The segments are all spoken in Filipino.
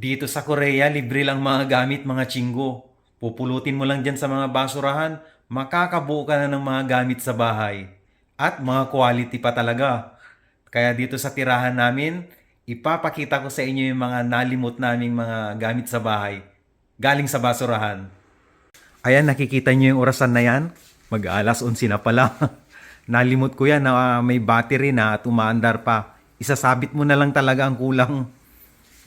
Dito sa Korea, libre lang mga gamit, mga chinggo. Pupulutin mo lang dyan sa mga basurahan, makakabuo ka na ng mga gamit sa bahay. At mga quality pa talaga. Kaya dito sa tirahan namin, ipapakita ko sa inyo yung mga nalimot naming mga gamit sa bahay. Galing sa basurahan. Ayan, nakikita nyo yung orasan na yan? Mag-alas 11 na pala. Nalimot ko yan na may battery na at umaandar pa. Isasabit mo na lang talaga ang kulang.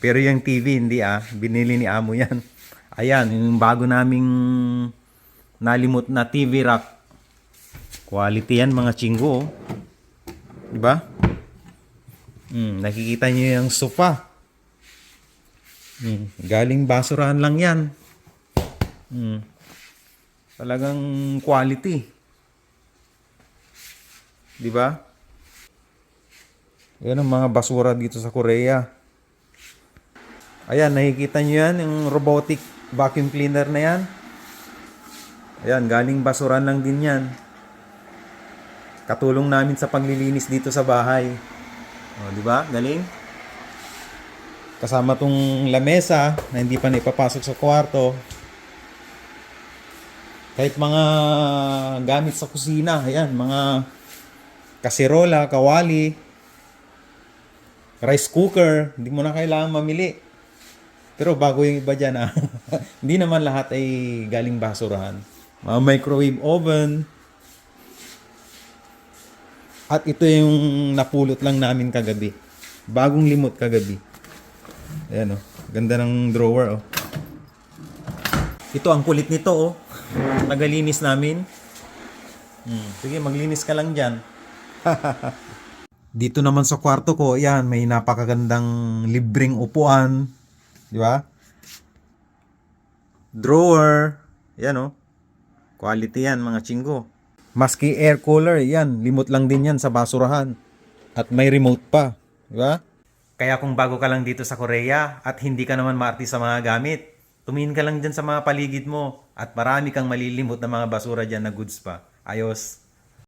Pero yung TV, hindi ah. Binili ni Amo yan. Ayan, yung bago naming nalimot na TV rack. Quality yan mga chinggo. oh. Diba? Hmm, nakikita nyo yung sofa. Hmm, galing basurahan lang yan. Hmm. Talagang quality. 'Di ba? Yan ang mga basura dito sa Korea. Ayan, nakikita nyo yan, yung robotic vacuum cleaner na yan. Ayan, galing basuran lang din yan. Katulong namin sa paglilinis dito sa bahay. O, di ba? Galing. Kasama tong lamesa na hindi pa naipapasok sa kwarto. Kahit mga gamit sa kusina, ayan, mga kaserola, kawali, rice cooker, hindi mo na kailangan mamili. Pero bago yung iba dyan, ah. hindi naman lahat ay galing basurahan. Mga microwave oven. At ito yung napulot lang namin kagabi. Bagong limot kagabi. Ayan oh. Ganda ng drawer oh. Ito ang kulit nito oh. Nagalinis namin. Hmm. Sige, maglinis ka lang dyan. Dito naman sa kwarto ko, yan, may napakagandang libreng upuan. Di ba? Drawer. Yan oh. Quality yan, mga chinggo. Maski air cooler, yan, limot lang din yan sa basurahan. At may remote pa. Di ba? Kaya kung bago ka lang dito sa Korea at hindi ka naman maarti sa mga gamit, tumingin ka lang dyan sa mga paligid mo at marami kang malilimot na mga basura dyan na goods pa. Ayos.